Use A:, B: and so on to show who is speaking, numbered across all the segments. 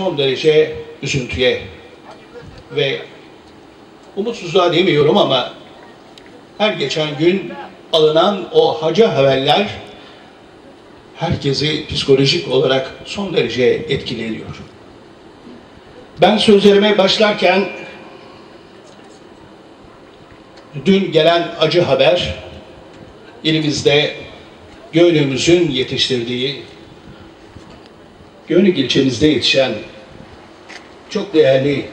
A: son derece üzüntüye ve umutsuzluğa demiyorum ama her geçen gün alınan o hacı haberler herkesi psikolojik olarak son derece etkileniyor. Ben sözlerime başlarken dün gelen acı haber elimizde gönlümüzün yetiştirdiği Gönlük ilçemizde yetişen çok değerli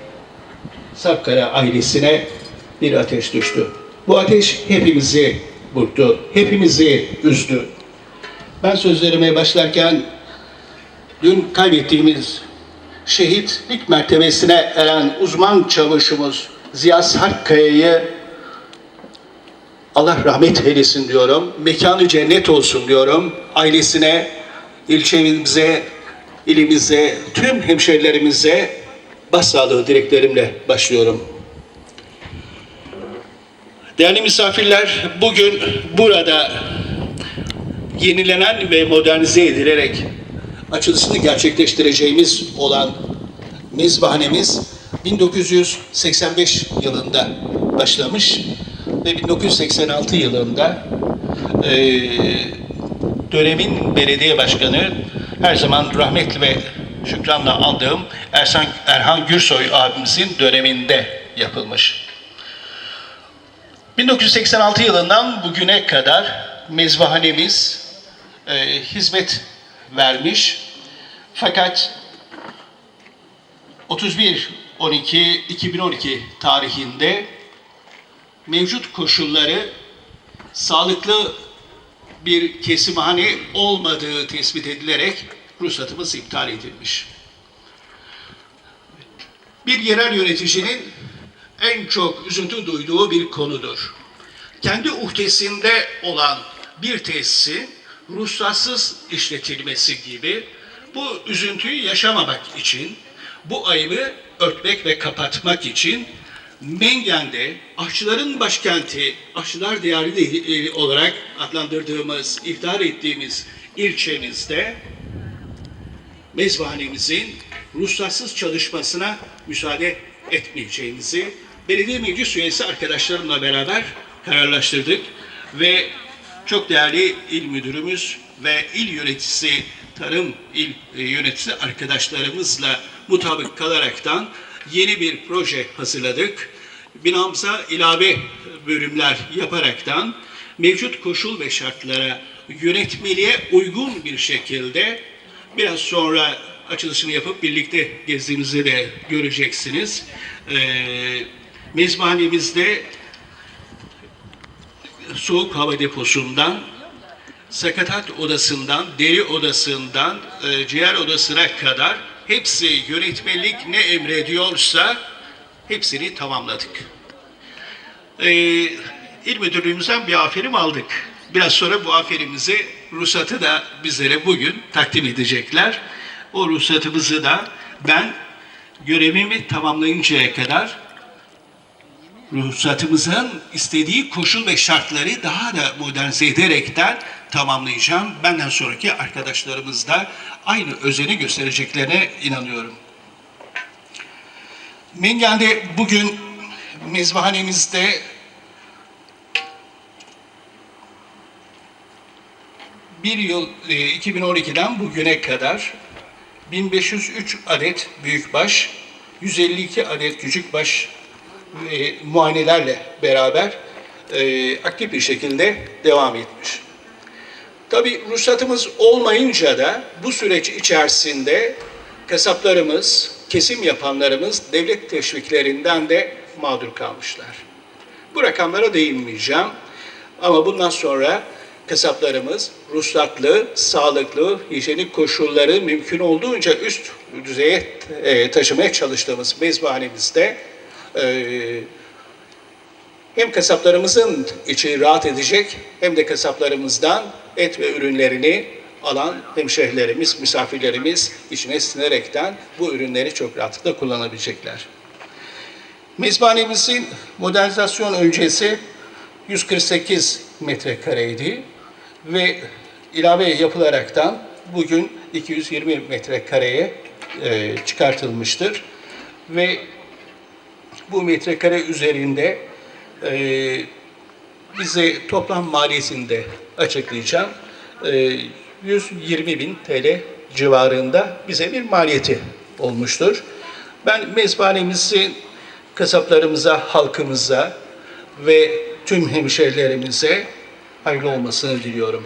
A: Sakkara ailesine bir ateş düştü. Bu ateş hepimizi burktu, hepimizi üzdü. Ben sözlerime başlarken dün kaybettiğimiz şehitlik mertebesine eren uzman çavuşumuz Ziya Sarkkaya'yı Allah rahmet eylesin diyorum. Mekanı cennet olsun diyorum. Ailesine, ilçemize, ilimize, tüm hemşerilerimize başsağlığı dileklerimle başlıyorum. Değerli misafirler, bugün burada yenilenen ve modernize edilerek açılışını gerçekleştireceğimiz olan mezbahanemiz 1985 yılında başlamış ve 1986 yılında eee dönemin belediye başkanı her zaman rahmetli ve şükranla andığım Ersan, Erhan Gürsoy abimizin döneminde yapılmış. 1986 yılından bugüne kadar mezbahanemiz e, hizmet vermiş. Fakat 31-12-2012 tarihinde mevcut koşulları sağlıklı bir kesimhane olmadığı tespit edilerek ruhsatımız iptal edilmiş. Bir yerel yöneticinin en çok üzüntü duyduğu bir konudur. Kendi uhdesinde olan bir tesisin ruhsatsız işletilmesi gibi bu üzüntüyü yaşamamak için, bu ayıbı örtmek ve kapatmak için Mengen'de aşçıların başkenti, aşçılar diyarı de- olarak adlandırdığımız, iftihar ettiğimiz ilçemizde mezbahanemizin ruhsatsız çalışmasına müsaade etmeyeceğimizi belediye meclis üyesi arkadaşlarımla beraber kararlaştırdık ve çok değerli il müdürümüz ve il yöneticisi, tarım il e, yöneticisi arkadaşlarımızla mutabık kalaraktan yeni bir proje hazırladık. Binamıza ilave bölümler yaparaktan mevcut koşul ve şartlara yönetmeliğe uygun bir şekilde biraz sonra açılışını yapıp birlikte gezdiğimizi de göreceksiniz. Ee, mezbahanemizde soğuk hava deposundan, sakatat odasından, deri odasından, e, ciğer odasına kadar hepsi yönetmelik ne emrediyorsa hepsini tamamladık. Ee, İl Müdürlüğümüzden bir aferin aldık. Biraz sonra bu aferimizi, ruhsatı da bizlere bugün takdim edecekler. O ruhsatımızı da ben görevimi tamamlayıncaya kadar ruhsatımızın istediği koşul ve şartları daha da modernize ederekten tamamlayacağım. Benden sonraki arkadaşlarımız da aynı özeni göstereceklerine inanıyorum. Mengen'de bugün mezbahanemizde bir yıl e, 2012'den bugüne kadar 1503 adet büyükbaş, 152 adet küçükbaş e, muayenelerle beraber e, aktif bir şekilde devam etmiş. Tabi ruhsatımız olmayınca da bu süreç içerisinde kasaplarımız, kesim yapanlarımız devlet teşviklerinden de mağdur kalmışlar. Bu rakamlara değinmeyeceğim ama bundan sonra kasaplarımız ruhsatlı, sağlıklı, hijyenik koşulları mümkün olduğunca üst düzeye e, taşımaya çalıştığımız mezbahanemizde e, hem kasaplarımızın içi rahat edecek hem de kasaplarımızdan et ve ürünlerini alan hemşehrilerimiz, misafirlerimiz içine sinerekten bu ürünleri çok rahatlıkla kullanabilecekler. Mezbahanemizin modernizasyon öncesi 148 metrekareydi ve ilave yapılaraktan bugün 220 metrekareye e, çıkartılmıştır ve bu metrekare üzerinde e, bize toplam maliyetini de açıklayacağım. E, 120 bin TL civarında bize bir maliyeti olmuştur. Ben mezbanemizi kasaplarımıza, halkımıza ve tüm hemşehrilerimize hayırlı olmasını diliyorum.